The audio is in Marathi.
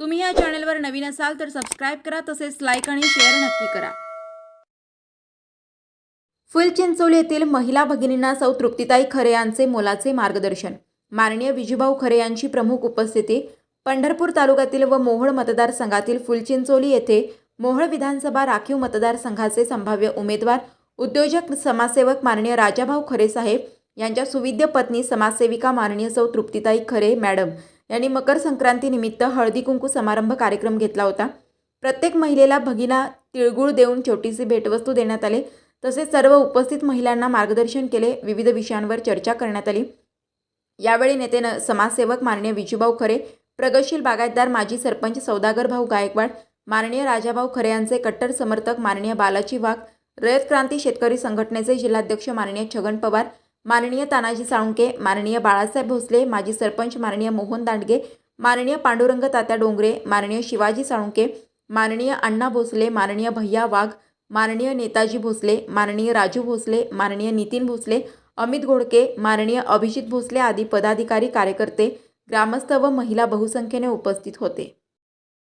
तुम्ही या चॅनलवर नवीन असाल तर सबस्क्राईब करा तसेच लाईक आणि शेअर नक्की करा. फुलचिंचोली येथील महिला भगिनींना सौ तृप्तीताई खरे यांचे मोलाचे मार्गदर्शन. माननीय विजूभाऊ खरे यांची प्रमुख उपस्थिती पंढरपूर तालुक्यातील व मोहोळ मतदारसंघातील फुलचिंचोली येथे मोहोळ विधानसभा राखीव मतदारसंघाचे संभाव्य उमेदवार उद्योजक समाजसेवक माननीय राजाभाऊ खरे साहेब यांच्या सुविद्य पत्नी समाजसेविका माननीय सौ तृप्तीताई खरे मॅडम यांनी मकर संक्रांतीनिमित्त हळदी कुंकू समारंभ कार्यक्रम घेतला होता. प्रत्येक महिलेला भगिना तिळगुळ देऊन छोटीशी भेटवस्तू देण्यात आले. तसेच सर्व उपस्थित महिलांना मार्गदर्शन केले. विविध विषयांवर चर्चा करण्यात आली. यावेळी नेते न समाजसेवक माननीय विजूभाऊ खरे प्रगतशील बागायतदार माजी सरपंच सौदागर भाऊ गायकवाड माननीय राजाभाऊ खरे यांचे कट्टर समर्थक माननीय बालाजी वाघ रयत क्रांती शेतकरी संघटनेचे जिल्हाध्यक्ष माननीय छगन पवार माननीय तानाजी साळुंके माननीय बाळासाहेब भोसले माजी सरपंच माननीय मोहन दांडगे माननीय पांडुरंग तात्या डोंगरे माननीय शिवाजी साळुंके माननीय अण्णा भोसले माननीय भैया वाघ माननीय नेताजी भोसले माननीय राजू भोसले माननीय नितीन भोसले अमित घोडके माननीय अभिजित भोसले आदी पदाधिकारी कार्यकर्ते ग्रामस्थ व महिला बहुसंख्येने उपस्थित होते.